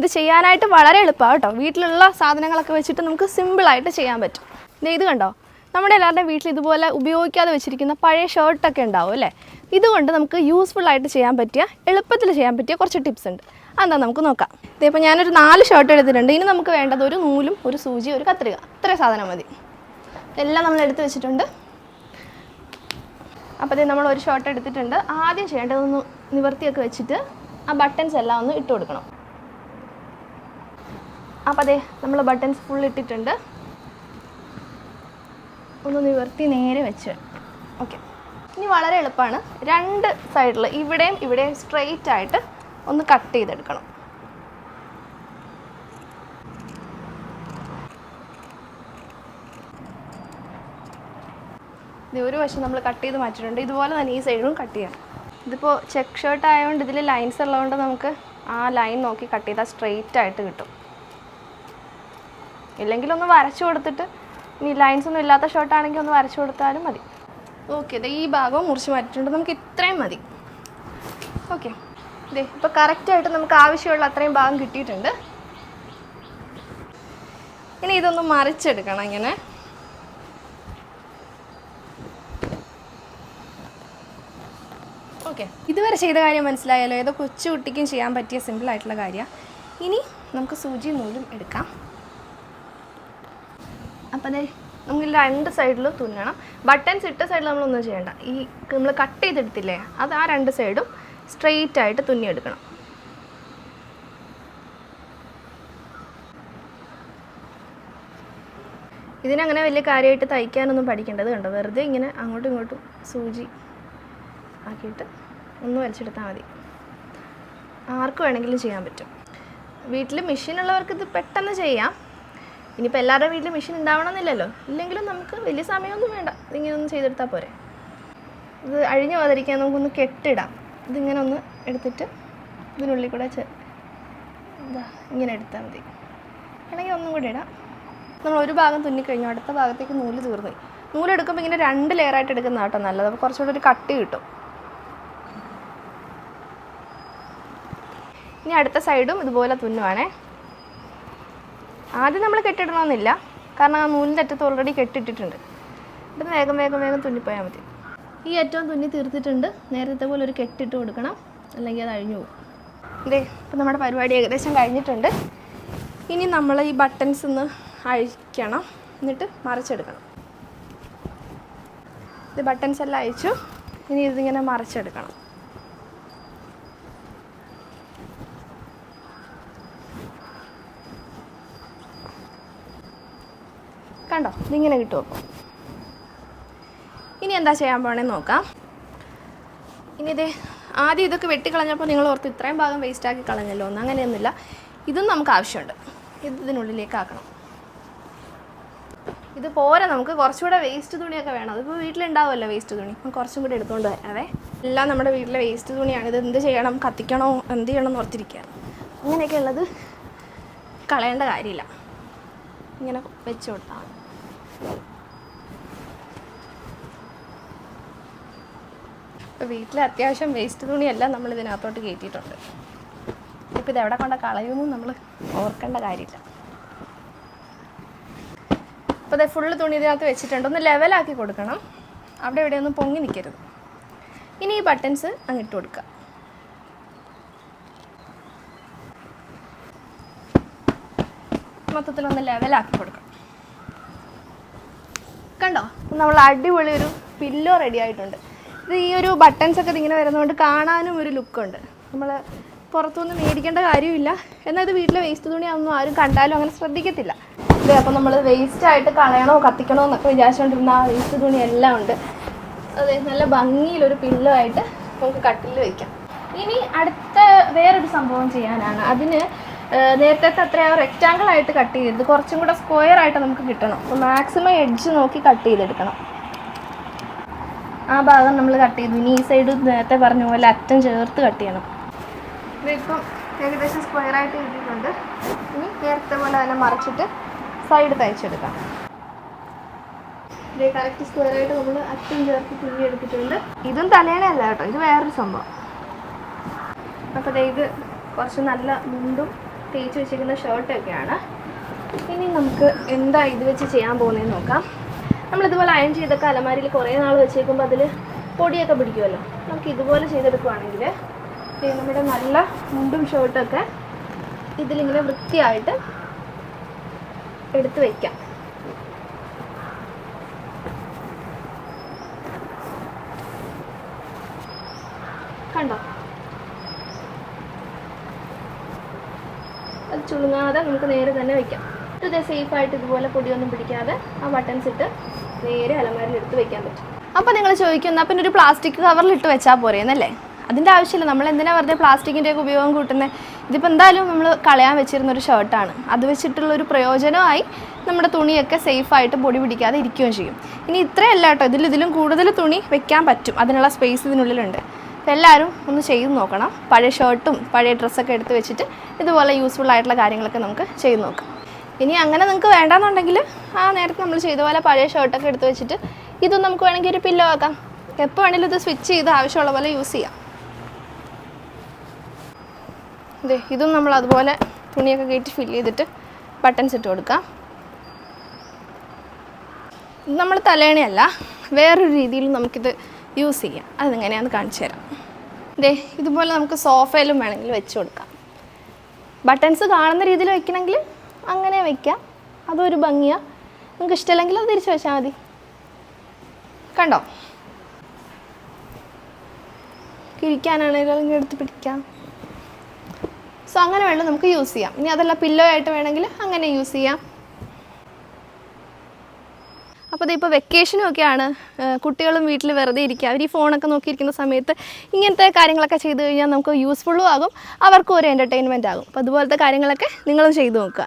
ഇത് ചെയ്യാനായിട്ട് വളരെ എളുപ്പമാണ് കേട്ടോ. വീട്ടിലുള്ള സാധനങ്ങളൊക്കെ വെച്ചിട്ട് നമുക്ക് സിമ്പിളായിട്ട് ചെയ്യാൻ പറ്റും. ഇത് കണ്ടോ? നമ്മുടെ എല്ലാവരുടെയും വീട്ടിൽ ഇതുപോലെ ഉപയോഗിക്കാതെ വെച്ചിരിക്കുന്ന പഴയ ഷർട്ടൊക്കെ ഉണ്ടാവും അല്ലേ? ഇതുകൊണ്ട് നമുക്ക് യൂസ്ഫുൾ ആയിട്ട് ചെയ്യാൻ പറ്റിയ എളുപ്പത്തിൽ ചെയ്യാൻ പറ്റിയ കുറച്ച് ടിപ്സ് ഉണ്ട്. അതെന്താ നമുക്ക് നോക്കാം. ഇതിപ്പോൾ ഞാനൊരു നാല് ഷർട്ട് എടുത്തിട്ടുണ്ട്. ഇനി നമുക്ക് വേണ്ടത് ഒരു നൂലും ഒരു സൂചിയും ഒരു കത്രിക. ഇത്ര സാധനം മതി. എല്ലാം നമ്മൾ എടുത്ത് വെച്ചിട്ടുണ്ട്. അപ്പോൾ ഇത് നമ്മൾ ഒരു ഷർട്ട് എടുത്തിട്ടുണ്ട്. ആദ്യം ചെയ്യേണ്ടത് ഒന്ന് നിവർത്തിയൊക്കെ വെച്ചിട്ട് ആ ബട്ടൺസ് എല്ലാം ഒന്ന് ഇട്ട് കൊടുക്കണം. അപ്പോൾ അതെ നമ്മൾ ബട്ടൺസ് ഫുൾ ഇട്ടിട്ടുണ്ട്. ഒന്ന് നിവർത്തി നേരെ വെച്ച്. ഓക്കെ ഇനി വളരെ എളുപ്പമാണ് രണ്ട് സൈഡിൽ ഇവിടെയും ഇവിടെയും സ്ട്രെയിറ്റ് ആയിട്ട് ഒന്ന് കട്ട് ചെയ്തെടുക്കണം. ഇത് ഒരു വശം നമ്മൾ കട്ട് ചെയ്ത് മാറ്റിയിട്ടുണ്ട്. ഇതുപോലെ തന്നെ ഈ സൈഡും കട്ട് ചെയ്യണം ഇതിപ്പോൾ ചെക്ക് ഷർട്ട് ആയതുകൊണ്ട് ഇതിൽ ലൈൻസ് ഉള്ളതുകൊണ്ട് നമുക്ക് ആ ലൈൻ നോക്കി കട്ട് ചെയ്താൽ സ്ട്രെയിറ്റ് ആയിട്ട് കിട്ടും. ഇല്ലെങ്കിൽ ഒന്ന് വരച്ചു കൊടുത്തിട്ട് ഇനി ലൈൻസ് ഒന്നും ഇല്ലാത്ത ഷർട്ടാണെങ്കിൽ ഒന്ന് വരച്ചു കൊടുത്താലും മതി. ഓക്കെ ഇത് ഈ ഭാഗം മുറിച്ച് മാറ്റിയിട്ടുണ്ട്. നമുക്ക് ഇത്രയും മതി. ഓക്കെ ഇതേ ഇപ്പോൾ കറക്റ്റായിട്ട് നമുക്ക് ആവശ്യമുള്ള അത്രയും ഭാഗം കിട്ടിയിട്ടുണ്ട്. ഇനി ഇതൊന്ന് മറിച്ചെടുക്കണം ഇങ്ങനെ. ഓക്കെ ഇതുവരെ ചെയ്ത കാര്യം മനസ്സിലായാലോ ഏതോ കൊച്ചു കുട്ടിക്കും ചെയ്യാൻ പറ്റിയ സിമ്പിൾ ആയിട്ടുള്ള കാര്യമാണ് ഇനി നമുക്ക് സൂചി നൂലും എടുക്കാം. അപ്പം അതെ നമുക്ക് രണ്ട് സൈഡിലും തുന്നണം. ബട്ടൺസ് ഇട്ട സൈഡിൽ നമ്മളൊന്നും ചെയ്യണ്ട. ഈ നമ്മൾ കട്ട് ചെയ്തെടുത്തില്ലേ അത് ആ രണ്ട് സൈഡും സ്ട്രെയിറ്റ് ആയിട്ട് തുന്നിയെടുക്കണം. ഇതിനങ്ങനെ വലിയ കാര്യമായിട്ട് തയ്ക്കാനൊന്നും പഠിക്കേണ്ടത് കണ്ടോ? വെറുതെ ഇങ്ങനെ അങ്ങോട്ടും ഇങ്ങോട്ടും സൂചി ആക്കിയിട്ട് ഒന്ന് വലിച്ചെടുത്താൽ മതി. ആർക്ക് വേണമെങ്കിലും ചെയ്യാൻ പറ്റും. വീട്ടിൽ മെഷീൻ ഉള്ളവർക്ക് ഇത് പെട്ടെന്ന് ചെയ്യാം. ഇനിയിപ്പോൾ എല്ലാവരുടെ വീട്ടിലും മെഷീൻ ഉണ്ടാവണമെന്നില്ലല്ലോ. ഇല്ലെങ്കിലും നമുക്ക് വലിയ സമയമൊന്നും വേണ്ട. ഇതിങ്ങനെ ഒന്ന് ചെയ്തെടുത്താൽ പോരെ. ഇത് അഴിഞ്ഞു പോകാതിരിക്കാൻ നമുക്കൊന്ന് കെട്ടിടാം. ഇതിങ്ങനെ ഒന്ന് എടുത്തിട്ട് ഇതിനുള്ളിൽ കൂടെ ചെ എന്താ ഇങ്ങനെ എടുത്താൽ മതി. വേണമെങ്കിൽ ഒന്നും കൂടി ഇടാം. നമ്മൾ ഒരു ഭാഗം തുന്നിക്കഴിഞ്ഞു അടുത്ത ഭാഗത്തേക്ക് നൂൽ തീർന്നു. നൂലെടുക്കുമ്പോൾ ഇങ്ങനെ രണ്ട് ലെയറായിട്ട് എടുക്കുന്ന കേട്ടോ നല്ലത്. അപ്പോൾ കുറച്ചുകൂടെ ഒരു കട്ടി കിട്ടും. ഇനി അടുത്ത സൈഡും ഇതുപോലെ തുന്നുവാണേ. ആദ്യം നമ്മൾ കെട്ടിടണമെന്നില്ല. കാരണം ആ നൂലിന്റെ അറ്റത്ത് ഓൾറെഡി കെട്ടിട്ടിട്ടുണ്ട്. ഇവിടെ വേഗം വേഗം വേഗം തുന്നിപ്പോയാൽ മതി. ഈ ഏറ്റവും തുന്നി തീർത്തിട്ടുണ്ട്. നേരത്തെ പോലെ ഒരു കെട്ടിട്ട് കൊടുക്കണം. അല്ലെങ്കിൽ അത് അഴിഞ്ഞു പോകും. ഇതേ ഇപ്പം നമ്മുടെ പരിപാടി ഏകദേശം കഴിഞ്ഞിട്ടുണ്ട്. ഇനി നമ്മൾ ഈ ബട്ടൺസ് ഒന്ന് അഴിക്കണം. എന്നിട്ട് മറിച്ചെടുക്കണം. ഇത് ബട്ടൺസ് എല്ലാം അഴിച്ചു. ഇനി ഇതിങ്ങനെ മറിച്ചെടുക്കണം. കണ്ടോ? ഇതിങ്ങനെ കിട്ടും അപ്പോൾ ഇനി എന്താ ചെയ്യാൻ പോകണേ നോക്കാം. ഇനി ഇതേ ആദ്യം ഇതൊക്കെ വെട്ടിക്കളഞ്ഞപ്പോൾ നിങ്ങൾ ഓർത്ത് ഇത്രയും ഭാഗം വേസ്റ്റ് ആക്കി കളഞ്ഞല്ലോ ഒന്നും അങ്ങനെയൊന്നുമില്ല. ഇതും നമുക്ക് ആവശ്യമുണ്ട്. ഇത് ഇതിനുള്ളിലേക്ക് ആക്കണം. ഇത് പോരെ നമുക്ക് കുറച്ചുകൂടെ വേസ്റ്റ് തുണിയൊക്കെ വേണം. അതിപ്പോൾ വീട്ടിലുണ്ടാവുമല്ലോ വേസ്റ്റ് തുണി. അപ്പം കുറച്ചും കൂടി എടുത്തുകൊണ്ട് വരാവേ. എല്ലാം നമ്മുടെ വീട്ടിലെ വേസ്റ്റ് തുണിയാണ്. ഇത് എന്ത് ചെയ്യണം കത്തിക്കണോ എന്ത് ചെയ്യണം എന്ന് ഓർത്തിരിക്കുക. അങ്ങനെയൊക്കെ ഉള്ളത് കളയേണ്ട കാര്യമില്ല. ഇങ്ങനെ വെച്ച് കൊടുത്താൽ ഇപ്പോൾ വീട്ടിലെ അത്യാവശ്യം വേസ്റ്റ് തുണിയെല്ലാം നമ്മൾ ഇതിനകത്തോട്ട് കയറ്റിയിട്ടുണ്ട്. ഇപ്പോൾ ഇതെവിടെ കൊണ്ട കളയുമെന്നും നമ്മൾ ഓർക്കേണ്ട കാര്യമില്ല. അപ്പോൾ ഇത് ഫുള്ള് തുണി ഇതിനകത്ത് വെച്ചിട്ടുണ്ട്. ഒന്ന് ലെവലാക്കി കൊടുക്കണം. അവിടെ ഇവിടെ ഒന്നും പൊങ്ങി നിൽക്കരുത് ഇനി ഈ ബട്ടൺസ് അങ്ങിട്ട് കൊടുക്കുക മൊത്തത്തിലൊന്ന് ലെവലാക്കി കൊടുക്കണം. കണ്ടോ? നമ്മൾ അടിപൊളി ഒരു പില്ലോ റെഡി ആയിട്ടുണ്ട്. ഇത് ഈ ഒരു ബട്ടൺസ് ഒക്കെ ഇതിങ്ങനെ വരുന്നതുകൊണ്ട് കാണാനും ഒരു ലുക്കുണ്ട് നമ്മൾ പുറത്തുനിന്ന് മേടിക്കേണ്ട കാര്യമില്ല. എന്നാൽ ഇത് വീട്ടിലെ വേസ്റ്റ് തുണിയാണെന്നും ആരും കണ്ടാലും അങ്ങനെ ശ്രദ്ധിക്കത്തില്ല. അതെ അപ്പോൾ നമ്മൾ വേസ്റ്റ് ആയിട്ട് കളയണോ കത്തിക്കണോ എന്നൊക്കെ വിചാരിച്ചുകൊണ്ടിരുന്ന ആ വേസ്റ്റ് തുണി എല്ലാം ഉണ്ട്. അതെ നല്ല ഭംഗിയിലൊരു പില്ലോ ആയിട്ട് നമുക്ക് കട്ടിൽ വയ്ക്കാം ഇനി അടുത്ത വേറൊരു സംഭവം ചെയ്യാനാണ്. അതിന് നേരത്തെ അത്രയും റെക്റ്റാങ്കിൾ ആയിട്ട് കട്ട് ചെയ്യരുത്. കുറച്ചും കൂടെ സ്ക്വയർ ആയിട്ട് നമുക്ക് കിട്ടണം. മാക്സിമം എഡ്ജ് നോക്കി കട്ട് ചെയ്തെടുക്കണം. ആ ഭാഗം നമ്മൾ കട്ട് ചെയ്തു. ഇനി ഈ സൈഡ് നേരത്തെ പറഞ്ഞ പോലെ അറ്റം ചേർത്ത് കട്ട് ചെയ്യണം. ഇതിപ്പം ഏകദേശം സ്ക്വയർ ആയിട്ട് എഴുതിയിട്ടുണ്ട് ഇനി നേരത്തെ പോലെ തന്നെ മറിച്ചിട്ട് സൈഡ് തയ്ച്ചെടുക്കാം കറക്റ്റ് സ്ക്വയർ ആയിട്ട് നമ്മൾ അറ്റം ചേർത്ത് തുന്നി എടുത്തിട്ടുണ്ട്. ഇതും തലേണയല്ല കേട്ടോ. ഇത് വേറൊരു സംഭവം. അപ്പോൾ ഇത് കുറച്ച് നല്ല മുണ്ടും തേച്ച് വെച്ചിരിക്കുന്ന ഷർട്ടൊക്കെയാണ്. ഇനി നമുക്ക് എന്താ ഇത് വെച്ച് ചെയ്യാൻ പോകുന്നതെന്ന് നോക്കാം. നമ്മളിതുപോലെ അയൺ ചെയ്തൊക്കെ അലമാരിയിൽ കുറേ നാൾ വെച്ചേക്കുമ്പോൾ അതിൽ പൊടിയൊക്കെ പിടിക്കുമല്ലോ. നമുക്ക് ഇതുപോലെ ചെയ്തെടുക്കുവാണെങ്കിൽ നമ്മുടെ നല്ല മുണ്ടും ഷർട്ടൊക്കെ ഇതിലിങ്ങനെ വൃത്തിയായിട്ട് എടുത്ത് വയ്ക്കാം കണ്ടോ? അത് ചുളുങ്ങാതെ നമുക്ക് നേരെ തന്നെ വെക്കാം. ഇത് സേഫ് ആയിട്ട് ഇതുപോലെ പൊടിയൊന്നും പിടിക്കാതെ ആ ബട്ടൺസ് ഇട്ട് നേരെ അലമാരിൽ എടുത്ത് വെക്കാൻ പറ്റും. അപ്പോൾ നിങ്ങൾ ചോദിക്കുന്ന പിന്നെ ഒരു പ്ലാസ്റ്റിക് കവറിൽ ഇട്ട് വെച്ചാൽ പോരേന്നല്ലേ? അതിന്റെ ആവശ്യമില്ല. നമ്മൾ എന്തിനാ വെറുതെ പ്ലാസ്റ്റിക്കിന്റെ ഒക്കെ ഉപയോഗം കൂട്ടുന്നത് ഇതിപ്പോൾ എന്തായാലും നമ്മൾ കളയാൻ വെച്ചിരുന്ന ഒരു ഷർട്ടാണ് അത് വെച്ചിട്ടുള്ള ഒരു പ്രയോജനമായി നമ്മുടെ തുണിയൊക്കെ സേഫ് ആയിട്ട് പൊടി പിടിക്കാതെ ഇരിക്കുകയും ചെയ്യും. ഇനി ഇത്രയല്ല കേട്ടോ. ഇതിൽ ഇതിലും കൂടുതൽ തുണി വെക്കാൻ പറ്റും. അതിനുള്ള സ്പേസ് ഇതിനുള്ളിലുണ്ട്. എല്ലാവരും ഒന്ന് ചെയ്ത് നോക്കണം. പഴയ ഷർട്ടും പഴയ ഡ്രസ്സൊക്കെ എടുത്ത് വെച്ചിട്ട് ഇതുപോലെ യൂസ്ഫുൾ ആയിട്ടുള്ള കാര്യങ്ങളൊക്കെ നമുക്ക് ചെയ്ത് നോക്കാം. ഇനി അങ്ങനെ നിങ്ങൾക്ക് വേണ്ടാന്നുണ്ടെങ്കിൽ ആ നേരത്തെ നമ്മൾ ചെയ്ത പോലെ പഴയ ഷർട്ടൊക്കെ എടുത്ത് വെച്ചിട്ട് ഇതും നമുക്ക് വേണമെങ്കിൽ ഒരു പില്ലോ ആക്കാം. എപ്പോൾ വേണമെങ്കിലും ഇത് സ്വിച്ച് ചെയ്ത് ആവശ്യമുള്ള പോലെ യൂസ് ചെയ്യാം. ഇതേ ഇതും നമ്മൾ അതുപോലെ തുണിയൊക്കെ കയറ്റി ഫില്ല് ചെയ്തിട്ട് ബട്ടൺസ് ഇട്ട് കൊടുക്കാം. നമ്മൾ തലേണയല്ല വേറൊരു രീതിയിൽ നമുക്കിത് യൂസ് ചെയ്യാം. അതെങ്ങനെയാണെന്ന് കാണിച്ചു തരാം. ദേ ഇതുപോലെ നമുക്ക് സോഫയിലും വേണമെങ്കിൽ വെച്ച് കൊടുക്കാം. ബട്ടൺസ് കാണുന്ന രീതിയിൽ വെക്കണമെങ്കിൽ അങ്ങനെ വെക്കാം. അതൊരു ഭംഗിയാണ് നിങ്ങൾക്ക് ഇഷ്ടമല്ലെങ്കിൽ അത് തിരിച്ച് വെച്ചാൽ മതി. കണ്ടോ? ഇങ്ങനെ എടുത്ത് പിടിക്കാം. സോ അങ്ങനെ വേണം നമുക്ക് യൂസ് ചെയ്യാം. ഇനി അതല്ല പില്ലോ ആയിട്ട് വേണമെങ്കിൽ അങ്ങനെ യൂസ് ചെയ്യാം. അപ്പോൾ ഇത് ഇപ്പോൾ വെക്കേഷനും ഒക്കെയാണ് കുട്ടികളും വീട്ടിൽ വെറുതെ ഇരിക്കുക. അവർ ഈ ഫോണൊക്കെ നോക്കിയിരിക്കുന്ന സമയത്ത് ഇങ്ങനത്തെ കാര്യങ്ങളൊക്കെ ചെയ്തു കഴിഞ്ഞാൽ നമുക്ക് യൂസ്ഫുള്ളും ആകും. അവർക്കും ഒരു എന്റർടൈൻമെന്റ് ആകും. അപ്പോൾ അതുപോലത്തെ കാര്യങ്ങളൊക്കെ നിങ്ങളും ചെയ്തു നോക്കുക.